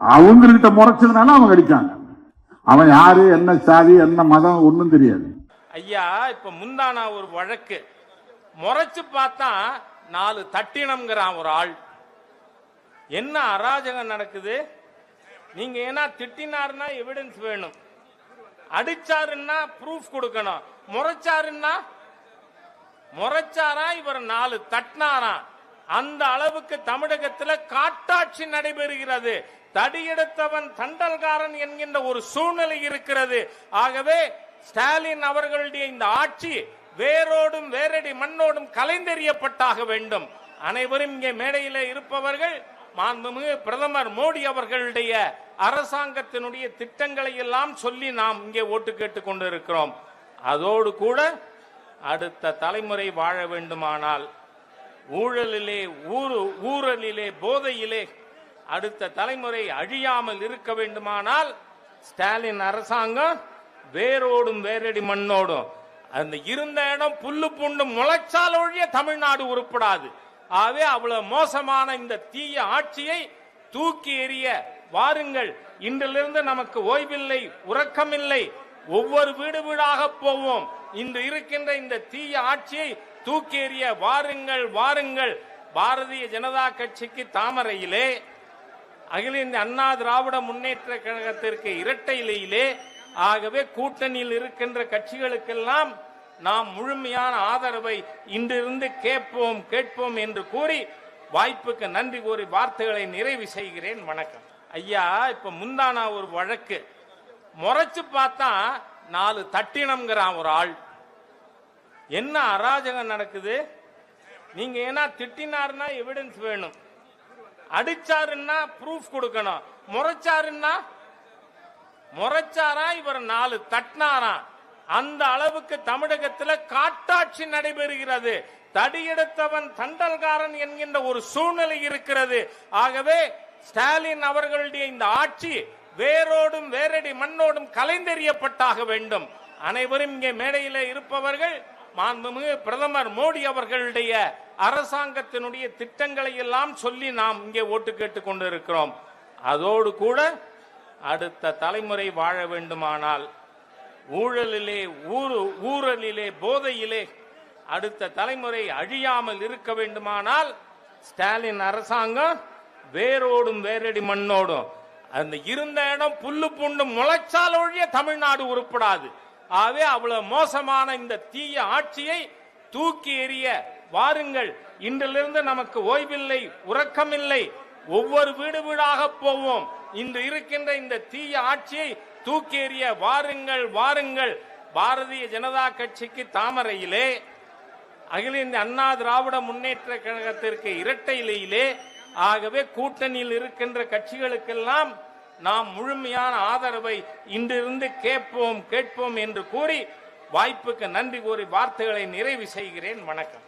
அவங்ககிட்ட முறைச்சதுனால அவங்க அடிச்சாங்க. அவன் யாரு என்ன சாதி என்ன மதம் ஒன்னும் தெரியாது. ஐயா இப்ப முந்தானா ஒரு வழக்கு. முறைச்சு பார்த்தா நாலு தட்டினம்ங்கிறான் ஒரு ஆள். என்ன அராஜகம் நடக்குது? நீங்க ஏன்னா திட்டினாருன்னா எவிடன்ஸ் வேணும். அடிச்சாருன்னா ப்ரூஃப் கொடுக்கணும். முறைச்சாருன்னா முறைச்சாரா இவர் நாலு தட்டினாரா? அந்த அளவுக்கு தமிழகத்துல காட்டாட்சி நடைபெறுகிறது. தடியெடுத்தவன் தண்டல்காரன் என்கின்ற ஒரு சூழ்நிலை இருக்கிறது. ஆகவே ஸ்டாலின் அவர்களுடைய இந்த ஆட்சி வேரோடும் வேரடி மண்ணோடும் கலைந்தெறியப்பட்டாக வேண்டும். அனைவரும் இங்கே மேடையில் இருப்பவர்கள் மாண்புமிகு பிரதமர் மோடி அவர்களுடைய அரசாங்கத்தினுடைய திட்டங்களை எல்லாம் சொல்லி நாம் இங்கே ஓட்டு கேட்டுக் கொண்டிருக்கிறோம். அதோடு கூட அடுத்த தலைமுறை வாழ வேண்டுமானால் ஊழலிலே ஊரு ஊழலிலே போதையிலே அடுத்த தலைமுறை அழியாமல் இருக்க வேண்டுமானால் ஸ்டாலின் அரசாங்கம் வேரோடும் வேரடி மண்ணோடும் அந்த இருந்த இடம் புல்லு புண்டு முளைச்சால் ஒழிய தமிழ்நாடு உருப்படாது. ஆகவே அவ்வளவு மோசமான இந்த தீய ஆட்சியை தூக்கி எறிய வாருங்கள். இன்றிலிருந்து நமக்கு ஓய்வில்லை உறக்கமில்லை. ஒவ்வொரு வீடு வீடாக போவோம். இன்று இருக்கின்ற இந்த தீய ஆட்சியை தூக்கி எறிய வாருங்கள் வாருங்கள். பாரதிய ஜனதா கட்சிக்கு தாமரையிலே அகில இந்திய அண்ணா திராவிட முன்னேற்ற கழகத்திற்கு இரட்டை இலையிலே ஆகவே கூட்டணியில் இருக்கின்ற கட்சிகளுக்கெல்லாம் நாம் முழுமையான ஆதரவை இன்றிருந்து கேட்போம் கேட்போம் என்று கூறி வாய்ப்புக்கு நன்றி கூறி வார்த்தைகளை நிறைவு செய்கிறேன். வணக்கம். ஐயா இப்ப முந்தானா ஒரு வழக்கு. முறைச்சு பார்த்தா நாலு தட்டினம்ங்கிறான் ஒரு ஆள். என்ன அராஜகம் நடக்குது? நீங்க ஏன்னா திட்டினாருன்னா எவிடன்ஸ் வேணும். அடிச்சாருன்னா ப்ரூஃப் கொடுக்கணும். முறைச்சாருன்னா முறைச்சாரா இவர் நாலு தட்டினாரா? அந்த அளவுக்கு தமிழகத்தில் காட்டாட்சி நடைபெறுகிறது. தடியெடுத்தவன் தண்டல்காரன் என்கின்ற ஒரு சூழ்நிலை இருக்கிறது. ஆகவே ஸ்டாலின் அவர்களுடைய இந்த ஆட்சி வேரோடும் வேரடி மண்ணோடும் கலைந்தெறியப்பட்டாக வேண்டும். அனைவரும் இங்கே மேடையில் இருப்பவர்கள் மாண்புமிகு பிரதமர் மோடி அவர்களுடைய அரசாங்கத்தினுடைய திட்டங்களை எல்லாம் சொல்லி நாம் இங்கே ஓட்டு கேட்டுக் கொண்டிருக்கிறோம். அதோடு கூட அடுத்த தலைமுறை வாழ வேண்டுமானால் ஊழலிலே ஊரு ஊழலிலே போதையிலே அடுத்த தலைமுறை அழியாமல் இருக்க வேண்டுமானால் ஸ்டாலின் அரசாங்கம் வேரோடும் வேரடி மண்ணோடும். அந்த இருந்த இடம் புல்லு புண்டு முளைச்சால் ஒழிய தமிழ்நாடு உருப்படாது. ஆகவே அவ்வளவு மோசமான இந்த தீய ஆட்சியை தூக்கி எறிய வாருங்கள். இன்றிலிருந்து நமக்கு ஓய்வில்லை உறக்கமில்லை. ஒவ்வொரு வீடு வீடாக போவோம். இன்று இருக்கின்ற இந்த தீய ஆட்சியை தூக்கி எறிய வாருங்கள் வாருங்கள். பாரதிய ஜனதா கட்சிக்கு தாமரையிலே அகில இந்திய அண்ணா திராவிட முன்னேற்ற கழகத்திற்கு இரட்டை இலையிலே ஆகவே கூட்டணியில் இருக்கின்ற கட்சிகளுக்கெல்லாம் நாம் முழுமையான ஆதரவை இன்றிருந்து கேட்போம் கேட்போம் என்று கூறி வாய்ப்புக்கு நன்றி கூறி வார்த்தைகளை நிறைவு செய்கிறேன். வணக்கம்.